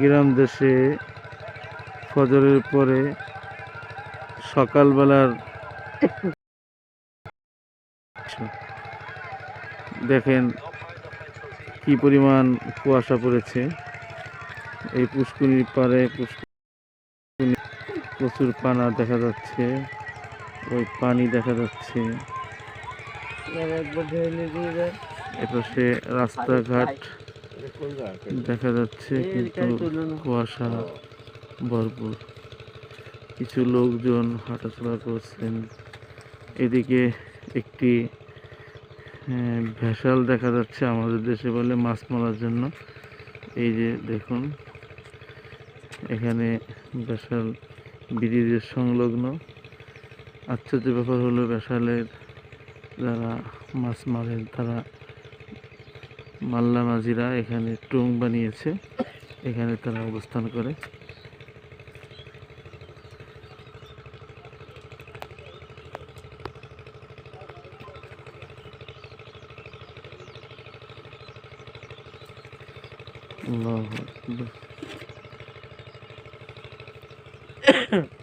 গ্রাম দেশে ফজরের পরে সকালবেলার দেখেন কি পরিমাণ কুয়াশা পড়েছে। এই পুষ্কুনির পারে পুষ্কুনি প্রচুর পানা দেখা যাচ্ছে, ওই পানি দেখা যাচ্ছে। এপাশে রাস্তাঘাট? দেখা যাচ্ছে, কিন্তু কুয়াশা ভরপুর। কিছু লোকজন হাঁটাচলা করছেন। এদিকে একটি ভেসাল দেখা যাচ্ছে আমাদের দেশে বলে মাছ মারার জন্য। এই যে দেখুন, এখানে ভেসাল ব্রিজের সংলগ্ন। আশ্চর্য ব্যাপার হলো, ভেসালের যারা মাছ মারেন তারা মাল্লা মাঝিরা এখানে টুং বানিয়েছে। এখানে তারা অবস্থান করে। হ্যাঁ